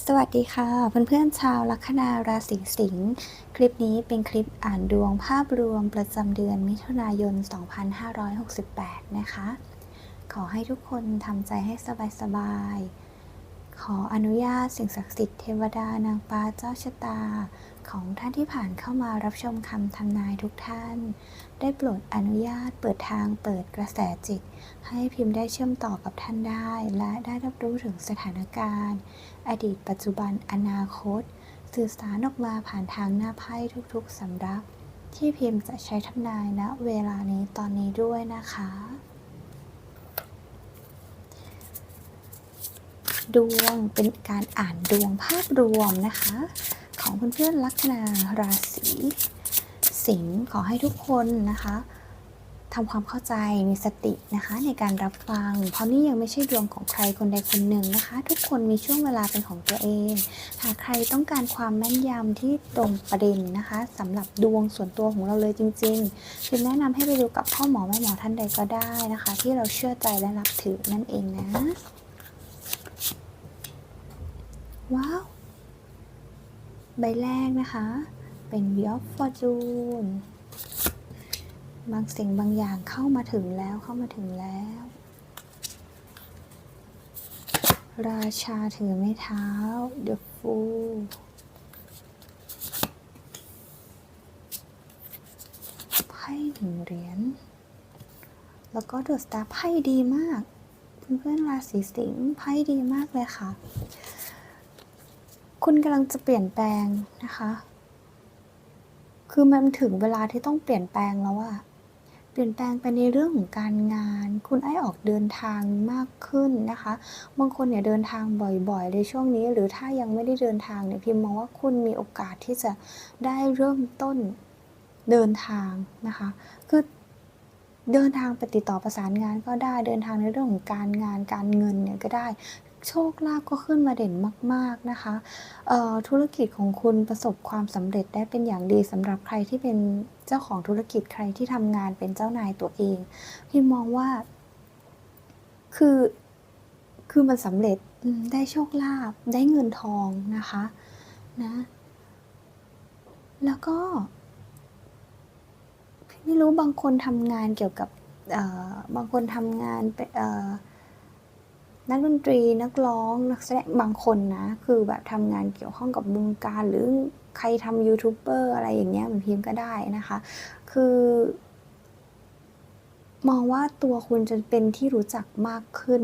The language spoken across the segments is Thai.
สวัสดีค่ะ เพื่อนๆชาวลัคนาราศีสิงห์คลิปนี้เป็นคลิปอ่านดวงภาพรวมประจำเดือนมิถุนายน 2568 นะคะ ขอให้ทุกคนทำใจให้สบายๆ ขออนุญาตสิ่งศักดิ์สิทธิ์เทวดานางฟ้าเจ้าชะตา ของท่านที่ผ่านเข้ามารับชมคำทำนายทุกท่าน ได้โปรดอนุญาตเปิดทางเปิดกระแสจิต ให้พิมพ์ได้เชื่อมต่อกับท่านได้ และได้รับรู้ถึงสถานการณ์ อดีตปัจจุบันอนาคต สื่อสารออกมาผ่านทางหน้าไพ่ทุกๆสำรับ ที่พิมพ์จะใช้ทำนายณเวลานี้ตอนนี้ด้วยนะคะดวงเป็นการอ่านดวงภาพรวมนะคะ ของเพื่อนๆลัคนาราศี สิงห์ขอให้ทุกคนนะคะทำความเข้าใจมีสตินะคะในการรับฟัง เพราะนี่ยังไม่ใช่ดวงของใครคนใดคนหนึ่งนะคะ ทุกคนมีช่วงเวลาเป็นของตัวเอง หากใครต้องการความแม่นยำที่ตรงประเด็นนะคะสำหรับดวงส่วนตัวของเราเลยจริงๆจึงแนะนำให้ไปดูกับพ่อหมอแม่หมอท่านใดก็ได้นะคะ ที่เราเชื่อใจและนับถือนั่นเองนะว้าว ใบแรกนะคะ เป็น Wheel of Fortune บางสิ่งบางอย่างเข้ามาถึงแล้วเข้ามาถึงแล้ว ราชาถือไม้เท้า The Fool ไพ่หนึ่งเหรียญ แล้วก็ The Star ไพ่ดีมาก เพื่อนๆราศีสิงห์ไพ่ดีมากเลยค่ะ คุณกำลังจะเปลี่ยนแปลงนะคะ คือมันถึงเวลาที่ต้องเปลี่ยนแปลงแล้วอะเปลี่ยนแปลงไปในเรื่องของการงาน คุณไอ้ออกเดินทางมากขึ้นนะคะ บางคนเนี่ยเดินทางบ่อยๆในช่วงนี้ หรือถ้ายังไม่ได้เดินทางเนี่ยพิมมองว่าคุณมีโอกาสที่จะได้เริ่มต้นเดินทางนะคะ คือเดินทางไปติดต่อประสานงานก็ได้เดินทางในเรื่องของการงานการเงินเนี่ยก็ได้ โชคลาภก็ขึ้นมาเด่นมาก ๆนะคะ ธุรกิจของคุณประสบความสำเร็จได้เป็นอย่างดีสำหรับใครที่เป็นเจ้าของธุรกิจใครที่ทำงานเป็นเจ้านายตัวเองพี่มองว่า คือคือมันสำเร็จได้โชคลาภได้เงินทองนะคะนะแล้วก็ไม่รู้บางคนทำงานเกี่ยวกับบางคนทำงานเป็ นักดนตรีนักร้องนักแสดงบางคนนะ คือแบบทำงานเกี่ยวข้องกับวงการหรือใครทำยูทูบเบอร์อะไรอย่างเงี้ยเหมือนพิมพ์ก็ได้นะคะ คือ มองว่าตัวคุณจะเป็นที่รู้จักมากขึ้น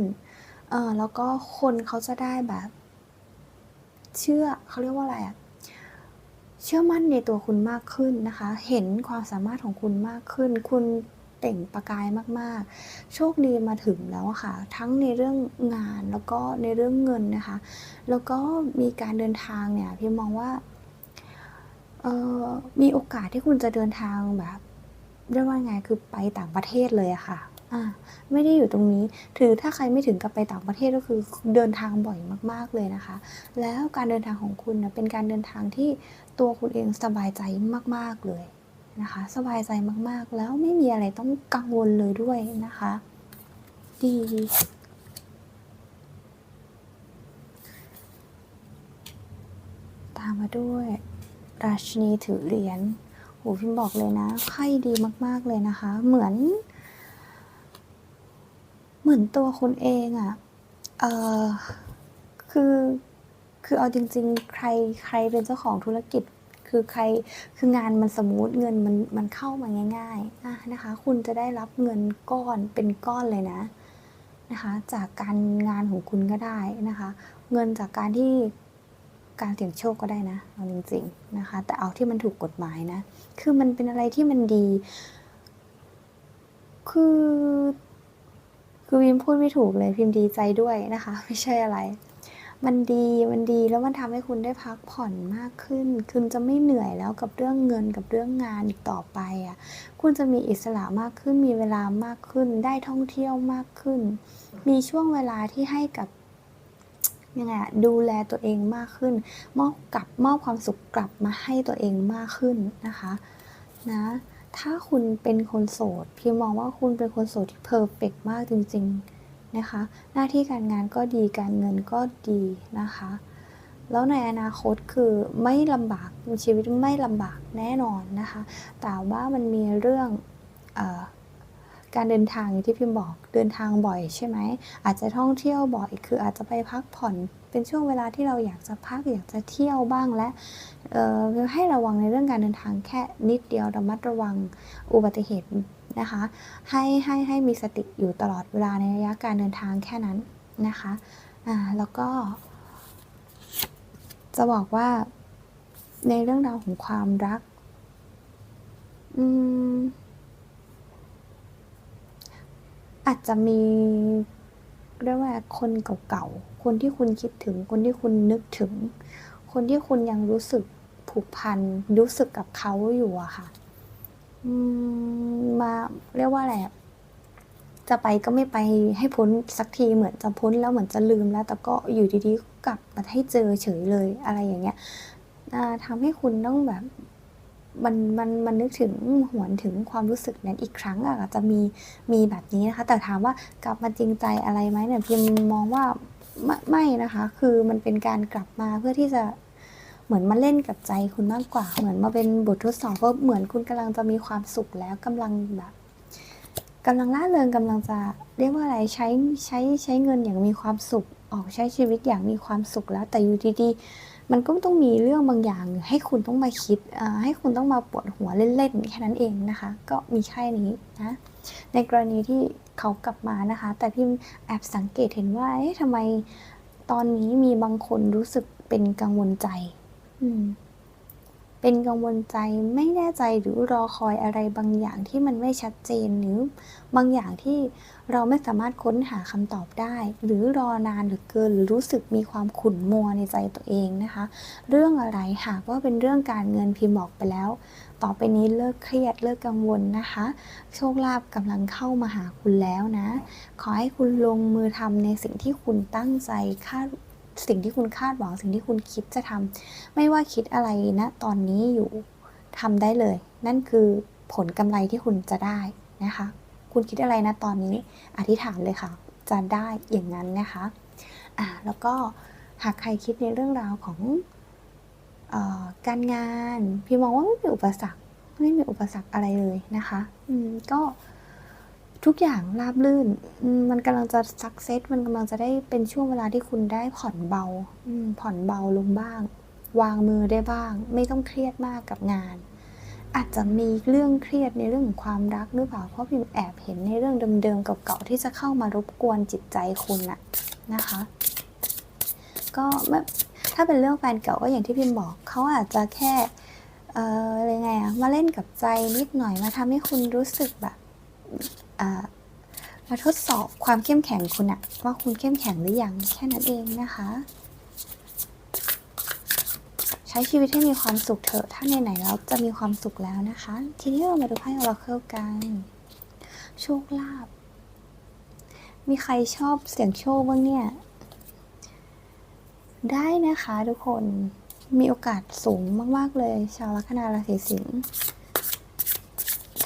เออแล้วก็คนเขาจะได้แบบ เชื่อเขาเรียกว่าอะไรอะเชื่อมั่นในตัวคุณมากขึ้นนะคะ เห็นความสามารถของคุณมากขึ้น คุณ เปล่งประกายมากๆ โชคดีมาถึงแล้วค่ะ ทั้งในเรื่องงานแล้วก็ในเรื่องเงินนะคะ แล้วก็มีการเดินทางเนี่ยพี่มองว่ามีโอกาสที่คุณจะเดินทางแบบเรียกว่าไงคือไปต่างประเทศเลยอะค่ะอ่าไม่ได้อยู่ตรงนี้ ถือถ้าใครไม่ถึงกับไปต่างประเทศก็คือเดินทางบ่อยมาก ๆเลยนะคะ แล้วการเดินทางของคุณนะเป็นการเดินทางที่ตัวคุณเองสบายใจมาก ๆเลย นะคะ สบายใจมากๆ แล้วไม่มีอะไรต้องกังวลเลยด้วยนะคะ ดี ตามมาด้วย ราชินีถือเหรียญโหพิมบอกเลยนะไพ่ดีมาก ๆ เลยนะคะ เหมือน เหมือนตัวคุณเองอะ่ะ เออคือ คือเอาจริง ๆ ใคร ใครเป็นเจ้าของธุรกิจ คือใครคืองานมันสมูทเงินมันมันเข้ามาง่ายๆะนะคะ คุณจะได้รับเงินก้อนเป็นก้อนเลยนะนะคะ จากการงานของคุณก็ได้นะคะ เงินจากการที่การเสี่ยงโชคก็ได้นะเอาจริงๆนะคะ แต่เอาที่มันถูกกฎหมายนะ คือมันเป็นอะไรที่มันดี คือคือพิมพูดไม่ถูกเลยพิมดีใจด้วยนะคะ ไม่ใช่อะไร มันดีมันดีแล้วมันทำให้คุณได้พักผ่อนมากขึ้น คุณจะไม่เหนื่อยแล้วกับเรื่องเงินกับเรื่องงานอีกต่อไปอะคุณจะมีอิสระมากขึ้น มีเวลามากขึ้น ได้ท่องเที่ยวมากขึ้น มีช่วงเวลาที่ให้กับยังไงอะดูแลตัวเองมากขึ้น มอบกลับมอบความสุขกลับมาให้ตัวเองมากขึ้นนะคะนะถ้าคุณเป็นคนโสดพิมมองว่าคุณเป็นคนโสดที่เพอร์เฟกมากจริง ๆ นะคะ หน้าที่การงานก็ดีการเงินก็ดีนะคะ แล้วในอนาคตคือไม่ลำบากชีวิตไม่ลำบากแน่นอนนะคะ แต่ว่ามันมีเรื่องออการเดินทางอย่างที่พิมพ์บอกเดินทางบ่อยใช่ไหมอาจจะท่องเที่ยวบ่อย คืออาจจะไปพักผ่อนเป็นช่วงเวลาที่เราอยากจะพักอยากจะเที่ยวบ้างและให้ระวังในเรื่องการเดินทางแค่นิดเดียวระมัดระวังอุบัติเหตุ นะคะ ให้ให้ให้มีสติอยู่ตลอดเวลาในระยะการเดินทางแค่นั้นนะคะอ่าแล้วก็ จะบอกว่าในเรื่องราวของความรัก อืม อาจจะมีเรียกว่าคนเก่าๆ คนที่คุณคิดถึง คนที่คุณนึกถึง คนที่คุณยังรู้สึกผูกพัน รู้สึกกับเขาอยู่อะค่ะ มาเรียกว่าอะไรอะจะไปก็ไม่ไปให้พ้นสักทีเหมือนจะพ้นแล้วเหมือนจะลืมแล้ว แต่ก็อยู่ดีๆก็กลับมาให้เจอเฉยเลยอะไรอย่างเงี้ยอ่าทำให้คุณต้องแบบมันมันมันนึกถึงหวนถึงความรู้สึกนั้นอีกครั้งอะจะมีมีแบบนี้นะคะ แต่ถามว่ากลับมาจริงใจอะไรไหมเนี่ยพิมมองว่าไมไม่นะคะ คือมันเป็นการกลับมาเพื่อที่จะ เหมือนมาเล่นกับใจคุณมากกว่า เหมือนมาเป็นบททดสอบว่าเหมือนคุณกำลังจะมีความสุขแล้วกำลังแบบกำลังล่าเริงกำลังจะเรียกว่าอะไรใช้ใช้ใช้เงินอย่างมีความสุขออกใช้ชีวิตอย่างมีความสุขแล้วแต่อยู่ดีๆมันก็ต้องมีเรื่องบางอย่าง ให้คุณต้องมาคิดให้คุณต้องมาปวดหัวเล่นๆแค่นั้นเองนะคะ ก็มีแค่นี้นะในกรณีที่เขากลับมานะคะ แต่พิมแอบสังเกตเห็นว่าเอ๊ะทำไมตอนนี้มีบางคนรู้สึกเป็นกังวลใจ เป็นกังวลใจไม่แน่ใจหรือรอคอยอะไรบางอย่างที่มันไม่ชัดเจนหรือบางอย่างที่เราไม่สามารถค้นหาคำตอบได้ หรือรอนานหรือเกินหรือรู้สึกมีความขุ่นมัวในใจตัวเองนะคะ เรื่องอะไรหากว่าเป็นเรื่องการเงินพิมพ์บอกไปแล้ว ต่อไปนี้เลิกเครียดเลิกกังวลนะคะ โชคลาภกำลังเข้ามาหาคุณแล้วนะ ขอให้คุณลงมือทำในสิ่งที่คุณตั้งใจคาด สิ่งที่คุณคาดหวังสิ่งที่คุณคิดจะทำไม่ว่าคิดอะไรนะ ตอนนี้อยู่ทำได้เลย นั่นคือผลกำไรที่คุณจะได้นะคะ คุณคิดอะไรนะตอนนี้อธิษฐานเลยค่ะ จะได้อย่างนั้นนะคะอ่าแล้วก็หากใครคิดในเรื่องราวของออการงาน พี่มองว่าไม่มีอุปสรรคไม่มีอุปสรรคอะไรเลยนะคะ อืมก็ ทุกอย่างราบลื่น มันกำลังจะสักเซสมันกำลังจะได้เป็นช่วงเวลาที่คุณได้ผ่อนเบาผ่อนเบาลงบ้าง วางมือได้บ้าง ไม่ต้องเครียดมากกับงาน อาจจะมีเรื่องเครียดในเรื่องของความรักหรือเปล่าเพราะพิมแอบเห็นในเรื่องเดิมๆเก่าๆที่จะเข้ามารบกวนจิตใจคุณนะนะคะ ก็ถ้าเป็นเรื่องแฟนเก่าก็อย่างที่พิมบอกเขาอาจจะแค่เอออะไรไงอะมาเล่นกับใจนิดหน่อยมาทำให้คุณรู้สึกแบบ มาทดสอบความเข้มแข็งคุณอะว่าคุณเข้มแข็งหรือยังแค่นั้นเองนะคะ ใช้ชีวิตให้มีความสุขเถอะ ถ้าไหนๆแล้วจะมีความสุขแล้วนะคะ ทีนี้เรามาดูไพ่ออราเคิลกันโชคลาภมีใครชอบเสียงโชคบ้างเนี่ย ได้นะคะทุกคนมีโอกาสสูงมาก ๆ เลย ชาวลัคนาราศีสิงห์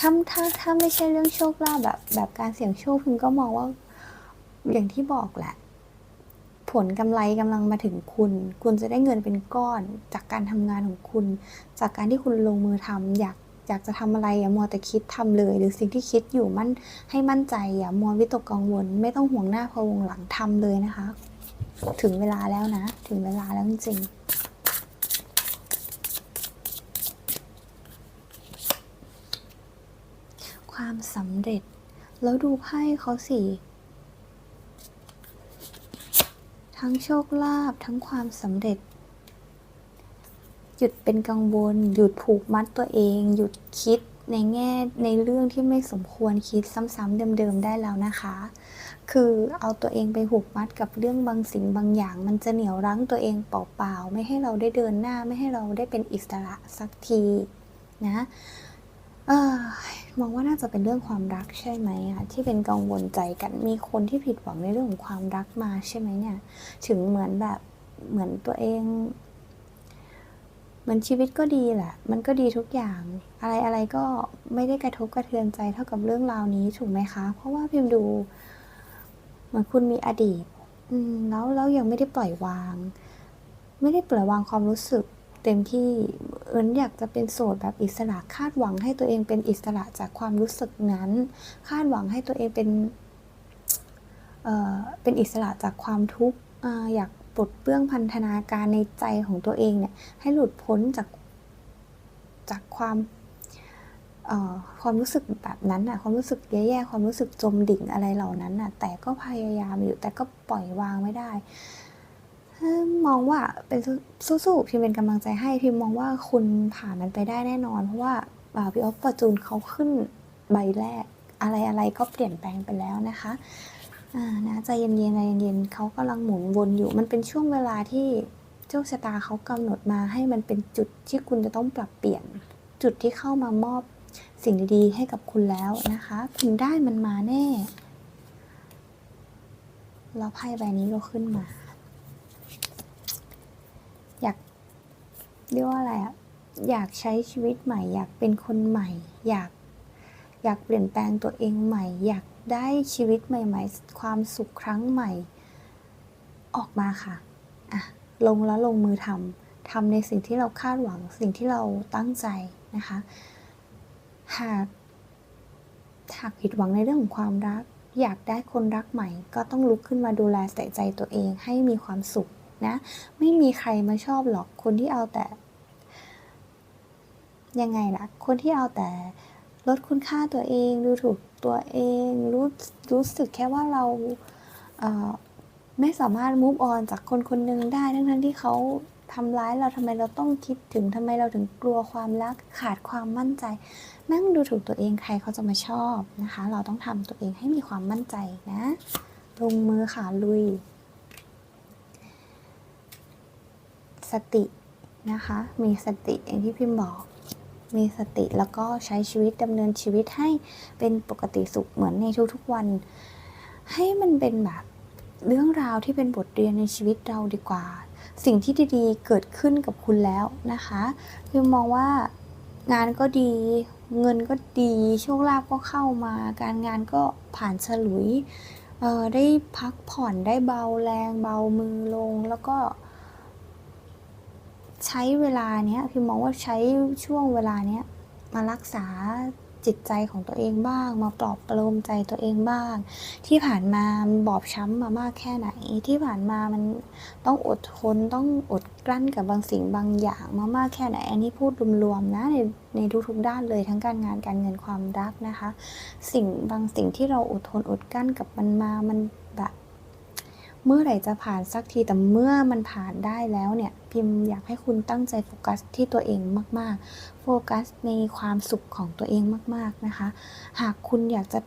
ถ้าถ้าถ้าไม่ใช่เรื่องโชคลาภแบบ แบบการเสี่ยงโชคพิมก็มองว่า อย่างที่บอกแหละ ผลกำไรกำลังมาถึงคุณ คุณจะได้เงินเป็นก้อน จากการทำงานของคุณ จากการที่คุณลงมือทำอยากอยากจะทำอะไรอย่ามัวแต่คิดทำเลย หรือสิ่งที่คิดอยู่มั่นให้มั่นใจอย่ามัววิตกกังวล ไม่ต้องห่วงหน้าพะวงหลังทำเลยนะคะ ถึงเวลาแล้วนะ ถึงเวลาแล้วจริงๆ ความสำเร็จ แล้วดูไพ่เขาสิ ทั้งโชคลาภทั้งความสำเร็จ หยุดเป็นกังวล หยุดผูกมัดตัวเอง หยุดคิดในแง่ในเรื่องที่ไม่สมควรคิดซ้ำๆเดิมๆได้แล้วนะคะ คือเอาตัวเองไปผูกมัดกับเรื่องบางสิ่งบางอย่าง มันจะเหนี่ยวรั้งตัวเองเปล่าๆ ไม่ให้เราได้เดินหน้า ไม่ให้เราได้เป็นอิสระสักทีนะ เออมองว่าน่าจะเป็นเรื่องความรักใช่ไหมอะที่เป็นกังวลใจกันมีคนที่ผิดหวังในเรื่องของความรักมาใช่ไหมเนี่ย ถึงเหมือนแบบเหมือนตัวเองเหมือนชีวิตก็ดีแหละ มันก็ดีทุกอย่าง อะไรอะไรก็ไม่ได้กระทบกระเทือนใจเท่ากับเรื่องราวนี้ถูกไหมคะ เพราะว่าพิมดู เหมือนคุณมีอดีต อืมแล้วแล้วยังไม่ได้ปล่อยวาง ไม่ได้ปล่อยวางความรู้สึก เต็มที่เอิญอยากจะเป็นโสดแบบอิสระคาดหวังให้ตัวเองเป็นอิสระจากความรู้สึกนั้น คาดหวังให้ตัวเองเป็นเอ่อเป็นอิสระจากความทุกข์อยากปลดเปลื้องพันธนาการในใจของตัวเองเนี่ยให้หลุดพ้นจากจากความเอ่อความรู้สึกแบบนั้นอะความรู้สึกแย่ๆ ความรู้สึกจมดิ่งอะไรเหล่านั้นอะแต่ก็พยายามอยู่แต่ก็ปล่อยวางไม่ได้ มองว่าเป็นสู้ๆพิมเป็นกำลังใจให้พิมมองว่าคุณผ่านมันไปได้แน่นอน เพราะว่าพี่ออฟฟอร์จูนเขาขึ้นใบแรก อะไรอะไรก็เปลี่ยนแปลงไปแล้วนะคะอ่านะใจเย็นๆใจเย็นๆเขากำลังหมุนวนอยู่ มันเป็นช่วงเวลาที่โชคชะตาเขากำหนดมาให้มันเป็นจุดที่คุณจะต้องปรับเปลี่ยน จุดที่เข้ามามอบสิ่งดีๆให้กับคุณแล้วนะคะ คุณได้มันมาแน่แล้วไพ่ใบนี้ก็ขึ้นมา อยาก เรียกว่าอะไรอะอยากใช้ชีวิตใหม่ อยากเป็นคนใหม่ อยากอยากเปลี่ยนแปลงตัวเองใหม่ อยากได้ชีวิตใหม่ ๆ ความสุขครั้งใหม่ ออกมาค่ะอะ ลงแล้วลงมือทำทำในสิ่งที่เราคาดหวังสิ่งที่เราตั้งใจนะคะ หากหากผิดหวังในเรื่องของความรัก อยากได้คนรักใหม่ ก็ต้องลุกขึ้นมาดูแลใส่ใจตัวเองให้มีความสุขนะ ไม่มีใครมาชอบหรอกคนที่เอาแต่ ยังไงล่ะ คนที่เอาแต่ลดคุณค่าตัวเองดูถูกตัวเองรู้รู้สึกแค่ว่าเราเไม่สามารถ move on จากคนคนหนึ่งได้ ทั้งทั้งที่เขาทำร้ายเราทำไมเราต้องคิดถึงทำไมเราถึงกลัวความรักขาดความมั่นใจ นั่งดูถูกตัวเองใครเขาจะมาชอบนะคะ เราต้องทำตัวเองให้มีความมั่นใจนะลงมือขาลุย สตินะคะ มีสติอย่างที่พิมพ์บอก มีสติแล้วก็ใช้ชีวิตดำเนินชีวิตให้เป็นปกติสุขเหมือนในทุกๆวัน ให้มันเป็นแบบเรื่องราวที่เป็นบทเรียนในชีวิตเราดีกว่า สิ่งที่ดีๆ เกิดขึ้นกับคุณแล้วนะคะพิมมองว่างานก็ดี เงินก็ดีโชคลาภก็เข้ามา การงานก็ผ่านฉลุยได้พักผ่อนได้เบาแรงเบามือลงแล้วก็ ใช้เวลาเนี้ยพิมมองว่าใช้ช่วงเวลาเนี้ยมารักษาจิตใจของตัวเองบ้าง มาปลอบประโลมใจตัวเองบ้าง ที่ผ่านมามันบอบช้ำมามากแค่ไหน ที่ผ่านมามันต้องอดทนต้องอดกลั้นกับบางสิ่งบางอย่างมามากแค่ไหน อันนี้พูดรวมๆนะในในทุกๆด้านเลยทั้งการงานการเงินความรักนะคะ สิ่งบางสิ่งที่เราอดทนอดกลั้นกับมันมามัน เมื่อไหร่จะผ่านสักทีแต่เมื่อมันผ่านได้แล้วเนี่ยพิมพ์อยากให้คุณตั้งใจโฟกัสที่ตัวเองมาก ๆ โฟกัสในความสุขของตัวเองมาก ๆนะคะ หากคุณอยากจะ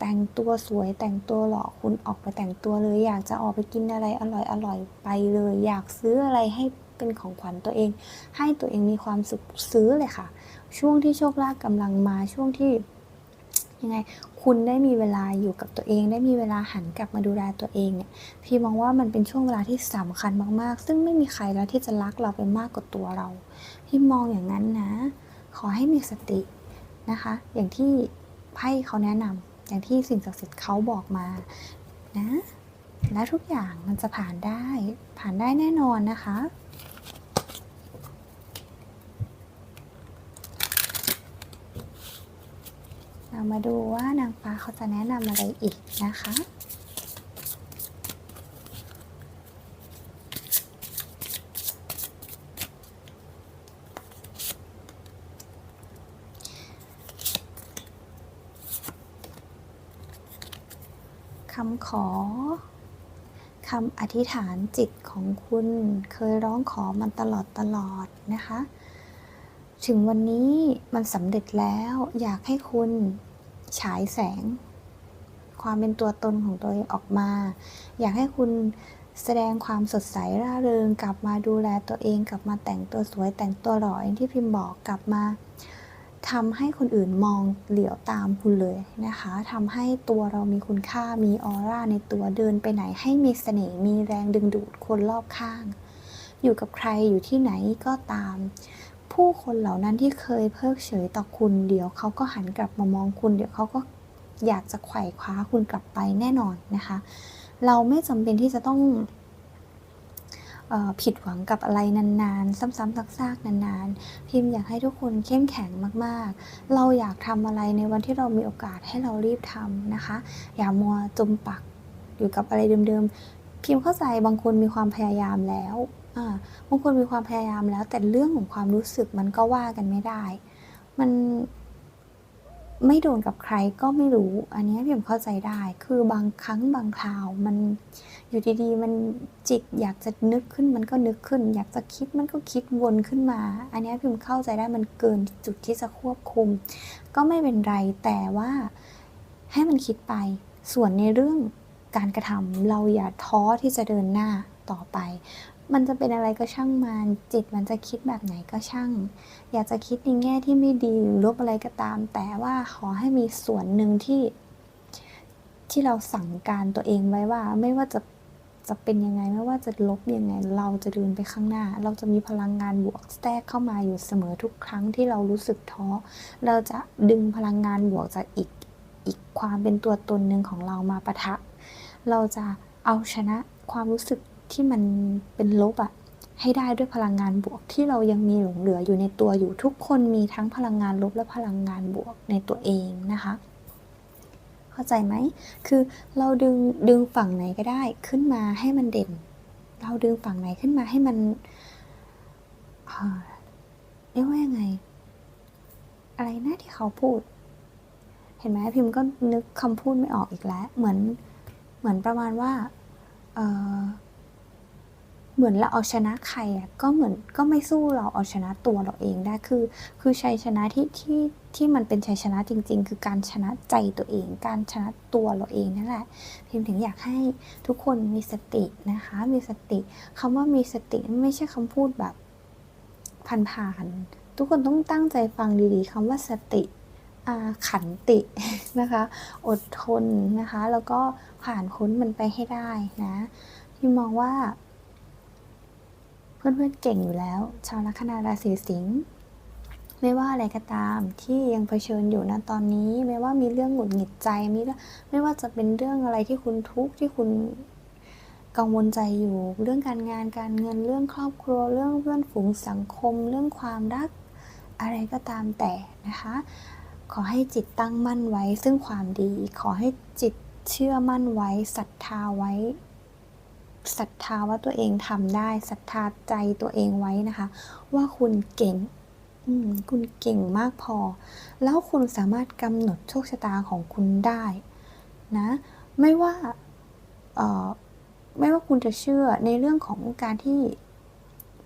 แต่งตัวสวยแต่งตัวหล่อคุณออกไปแต่งตัวเลย อยากจะออกไปกินอะไรอร่อยๆไปเลย อยากซื้ออะไรให้เป็นของขวัญตัวเอง ให้ตัวเองมีความสุขซื้อเลยค่ะ ช่วงที่โชคลาภกำลังมาช่วงที่ ยังไง คุณได้มีเวลาอยู่กับตัวเอง ได้มีเวลาหันกลับมาดูแลตัวเองเนี่ยพี่มองว่ามันเป็นช่วงเวลาที่สำคัญมากๆ ซึ่งไม่มีใครแล้วที่จะรักเราไปมากกว่าตัวเรา พี่มองอย่างนั้นนะ ขอให้มีสตินะคะ อย่างที่ไพ่เขาแนะนำอย่างที่สิ่งศักดิ์สิทธิ์เขาบอกมานะและทุกอย่างมันจะผ่านได้ ผ่านได้แน่นอนนะคะ เรามาดูว่านางฟ้าเขาจะแนะนำอะไรอีกนะคะ คำขอคำอธิษฐานจิตของคุณเคยร้องขอมันตลอดตลอดนะคะ ถึงวันนี้มันสำเร็จแล้วอยากให้คุณ ฉายแสง ความเป็นตัวตนของตัวเองออกมา อยากให้คุณแสดงความสดใสร่าเริง กลับมาดูแลตัวเอง กลับมาแต่งตัวสวยแต่งตัวหล่ออย่างที่พิมพ์บอกกลับมาทำให้คนอื่นมองเหลียวตามคุณเลยนะคะทำให้ตัวเรามีคุณค่ามีออร่าในตัวเดินไปไหน ให้มีเสน่ห์มีแรงดึงดูดคนรอบข้าง อยู่กับใครอยู่ที่ไหนก็ตาม ผู้คนเหล่านั้นที่เคยเพิกเฉยต่อคุณเดี๋ยวเขาก็หันกลับมามองคุณ เดี๋ยวเขาก็อยากจะไขว่คว้าคุณกลับไปแน่นอนนะคะ เราไม่จำเป็นที่จะต้องผิดหวังกับอะไรนานๆ ซ้ำๆซากๆนานๆ พิมพ์อยากให้ทุกคนเข้มแข็งมากๆ เราอยากทำอะไรในวันที่เรามีโอกาสให้เรารีบทำนะคะ อย่ามัวจมปักอยู่กับอะไรเดิมๆ พิมพ์เข้าใจบางคนมีความพยายามแล้ว บางคนมีความพยายามแล้ว แต่เรื่องของความรู้สึกมันก็ว่ากันไม่ได้ มันไม่โดนกับใครก็ไม่รู้ อันนี้พิมเข้าใจได้ คือบางครั้งบางคราวมันอยู่ดีๆ มันจิตอยากจะนึกขึ้นมันก็นึกขึ้น อยากจะคิดมันก็คิดวนขึ้นมา อันนี้พิมเข้าใจได้มันเกินจุดที่จะควบคุม ก็ไม่เป็นไรแต่ว่าให้มันคิดไป ส่วนในเรื่องการกระทำเราอย่าท้อที่จะเดินหน้าต่อไป มันจะเป็นอะไรก็ช่างมัน จิตมันจะคิดแบบไหนก็ช่าง อยากจะคิดในแง่ที่ไม่ดีหรือลบอะไรก็ตาม แต่ว่าขอให้มีส่วนหนึ่งที่ ที่เราสั่งการตัวเองไว้ว่า ไม่ว่าจะจะเป็นยังไงไม่ว่าจะลบยังไง เราจะเดินไปข้างหน้า เราจะมีพลังงานบวกแทรกเข้ามาอยู่เสมอทุกครั้งที่เรารู้สึกท้อ เราจะดึงพลังงานบวกจากอีกอีกความเป็นตัวตนหนึ่งของเรามาปะทะ เราจะเอาชนะความรู้สึก ที่มันเป็นลบอะให้ได้ด้วยพลังงานบวกที่เรายังมีหลงเหลืออยู่ในตัวอยู่ทุกคนมีทั้งพลังงานลบและพลังงานบวกในตัวเองนะคะ เข้าใจไหม คือเราดึงดึงฝั่งไหนก็ได้ขึ้นมาให้มันเด่น เราดึงฝั่งไหนขึ้นมาให้มันเรียกว่ายังไง อะไรนะที่เขาพูด เห็นไหมพิมพ์ก็นึกคำพูดไม่ออกอีกแล้ว เหมือนเหมือนประมาณว่า เเหมือนเราเอาชนะใครอะก็เหมือนก็ไม่สู้เราเอาชนะตัวเราเองได้คือ คือชัยชนะที่ที่ที่มันเป็นชัยชนะจริง ๆ คือการชนะใจตัวเอง การชนะตัวเราเองนั่นแหละพิมถึงอยากให้ทุกคนมีสตินะคะ มีสติคำว่ามีสติไม่ใช่คำพูดแบบผ่านๆทุกคนต้องตั้งใจฟังดีๆคำว่าสติขันตินะคะ อดทนนะคะ แล้วก็ผ่านพ้นมันไปให้ได้นะพิมมองว่า เพื่อนๆเก่งอยู่แล้ว ชาวลัคนาราศีสิงห์ไม่ว่าอะไรก็ตามที่ยังเผชิญอยู่นะตอนนี้ ไม่ว่ามีเรื่องหงุดหงิดใจมีไม่ว่าจะเป็นเรื่องอะไรที่คุณทุกข์ที่คุณกังวลใจอยู่ เรื่องการงานการเงินเรื่องครอบครัว เรื่องเพื่อนฝูงสังคม เรื่องความรักอะไรก็ตามแต่นะคะ ขอให้จิตตั้งมั่นไว้ซึ่งความดี ขอให้จิตเชื่อมั่นไว้ศรัทธาไว้ ศรัทธาว่าตัวเองทำได้ศรัทธาใจตัวเองไว้นะคะ ว่าคุณเก่งคุณเก่งมากพอ แล้วคุณสามารถกำหนดโชคชะตาของคุณได้นะไม่ว่าไม่ว่าคุณจะเชื่อในเรื่องของการที่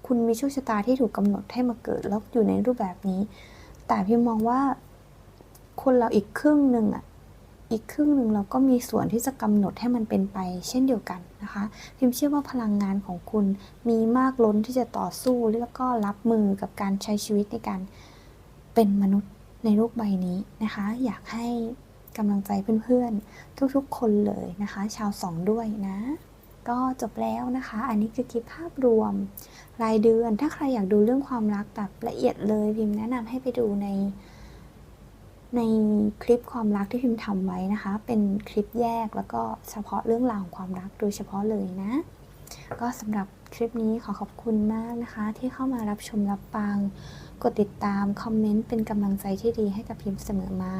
คุณมีโชคชะตาที่ถูกกำหนดให้มาเกิดแล้วอยู่ในรูปแบบนี้ แต่พี่มองว่าคนเราอีกครึ่งหนึ่งอะ อีกครึ่งหนึ่งเราก็มีส่วนที่จะกำหนดให้มันเป็นไป เช่นเดียวกันนะคะ พิมเชื่อว่าพลังงานของคุณมีมากล้นที่จะต่อสู้แล้วก็รับมือกับการใช้ชีวิตในการเป็นมนุษย์ในโลกใบนี้นะคะ อยากให้กำลังใจเพื่อนๆ ทุกๆ คนเลยนะคะ ชาวสองด้วยนะ ก็จบแล้วนะคะ อันนี้คือคลิปภาพรวม รายเดือน ถ้าใครอยากดูเรื่องความรักแบบละเอียดเลยพิมแนะนำให้ไปดูใน ในคลิปความรักที่พิมพ์ทำไว้นะคะ เป็นคลิปแยกแล้วก็เฉพาะเรื่องราวของความรักโดยเฉพาะเลยนะ ก็สำหรับคลิปนี้ขอขอบคุณมากนะคะ ที่เข้ามารับชมรับฟัง กดติดตาม คอมเมนต์เป็นกำลังใจที่ดีให้กับพิมพ์เสมอมา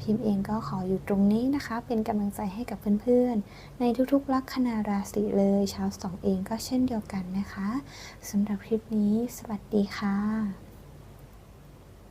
พิมพ์เองก็ขออยู่ตรงนี้นะคะ เป็นกำลังใจให้กับเพื่อนๆ ในทุกๆลัคนาราศีเลยชาวสองเองก็เช่นเดียวกันนะคะสำหรับคลิปนี้ สวัสดีค่ะ